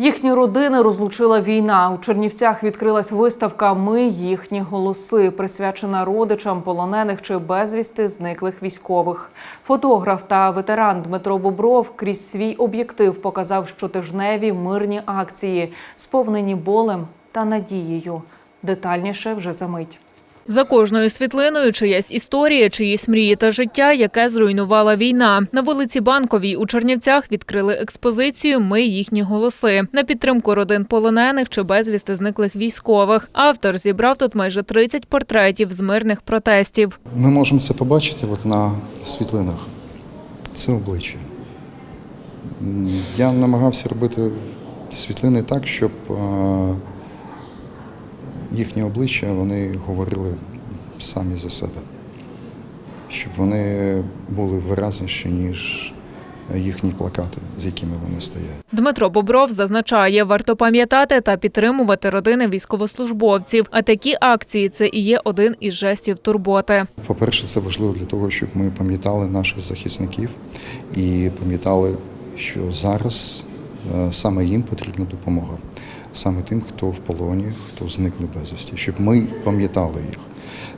Їхні родини розлучила війна. У Чернівцях відкрилась виставка Ми їхні голоси, присвячена родичам полонених чи безвісти зниклих військових. Фотограф та ветеран Дмитро Бобров крізь свій об'єктив показав щотижневі мирні акції, сповнені болем та надією. Детальніше вже за мить. За кожною світлиною чиясь історія, чиїсь мрії та життя, яке зруйнувала війна. На вулиці Банковій у Чернівцях відкрили експозицію Ми їхні голоси на підтримку родин полонених чи безвісти зниклих військових. Автор зібрав тут майже 30 портретів з мирних протестів. Ми можемо це побачити от на світлинах. Це обличчя. Я намагався робити світлини так, щоб е, їхні обличчя вони говорили самі за себе, щоб вони були виразніші, ніж їхні плакати, з якими вони стоять. Дмитро Бобров зазначає, варто пам'ятати та підтримувати родини військовослужбовців. А такі акції це і є один із жестів турботи. По-перше, це важливо для того, щоб ми пам'ятали наших захисників і пам'ятали, що зараз е, саме їм потрібна допомога, саме тим, хто в полоні, хто зникли безвісті, щоб ми пам'ятали їх.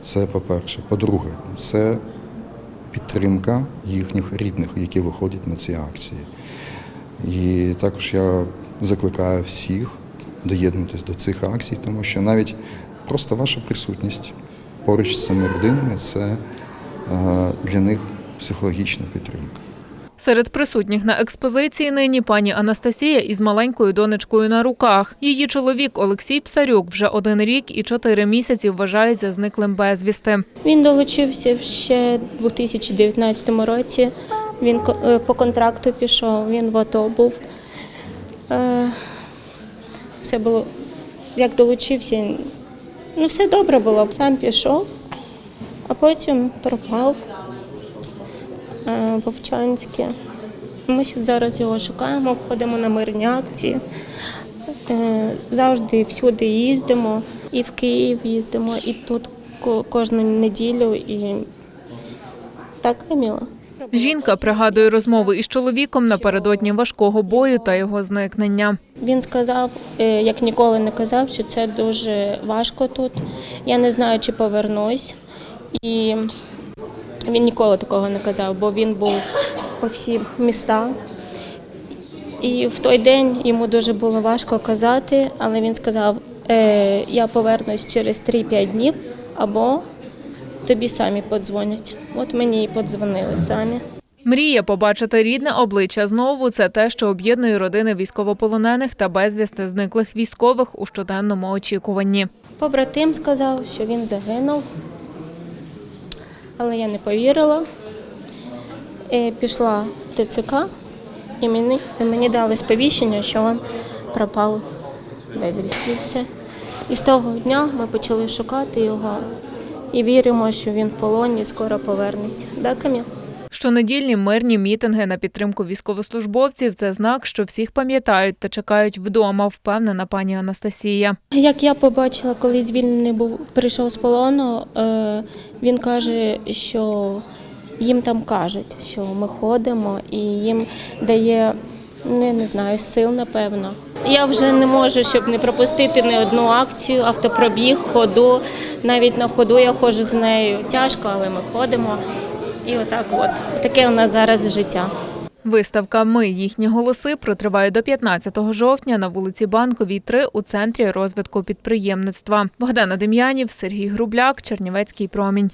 Це по-перше. По-друге, це підтримка їхніх рідних, які виходять на ці акції. І також я закликаю всіх доєднуватись до цих акцій, тому що навіть просто ваша присутність поруч з цими родинами це е, для них психологічна підтримка. Серед присутніх на експозиції нині пані Анастасія із маленькою донечкою на руках. Її чоловік Олексій Псарюк вже один рік і чотири місяці вважається зниклим безвісти. Він долучився ще у 2019 році. Він е, по контракту пішов, він в АТО був. Це було як долучився. Ну, все добре було. Сам пішов, а потім пропав е, в Овчанське. Ми ще зараз його шукаємо, ходимо на мирні акції. Е, Завжди всюди їздимо, і в Київ їздимо, і тут кожну неділю. І так, Каміла. Жінка пригадує розмови із чоловіком напередодні важкого бою та його зникнення. Він сказав, е, як ніколи не казав, що це дуже важко тут. Я не знаю, чи повернусь. І він ніколи такого не казав, бо він був по всіх містах. І в той день йому дуже було важко казати, але він сказав: е, я повернусь через 3-5 днів або тобі самі подзвонять. От мені і подзвонили самі. Мрія побачити рідне обличчя знову це те, що об'єднує родини військовополонених та безвісти зниклих військових у щоденному очікуванні. Побратим сказав, що він загинув, але я не повірила. Пішла в ТЦК і мені, мені дали сповіщення, що він пропав безвісті. все. І з того дня ми почали шукати його і віримо, що він в полоні скоро повернеться. Да, Каміл? Щонедільні мирні мітинги на підтримку військовослужбовців це знак, що всіх пам'ятають та чекають вдома, впевнена пані Анастасія. Як я побачила, коли звільнений був прийшов з полону, е, він каже, що їм там кажуть, що ми ходимо, і їм дає не, не знаю, сил, напевно. Я вже не можу, щоб не пропустити ні одну акцію, автопробіг, ходу. Навіть на ходу я ходжу з нею. Тяжко, але ми ходимо. І отак, от таке у нас зараз життя. Виставка Ми їхні голоси протриває до 15 жовтня на вулиці Банковій, 3 у центрі розвитку підприємництва. Богдана Дем'янів, Сергій Грубляк, Чернівецький промінь.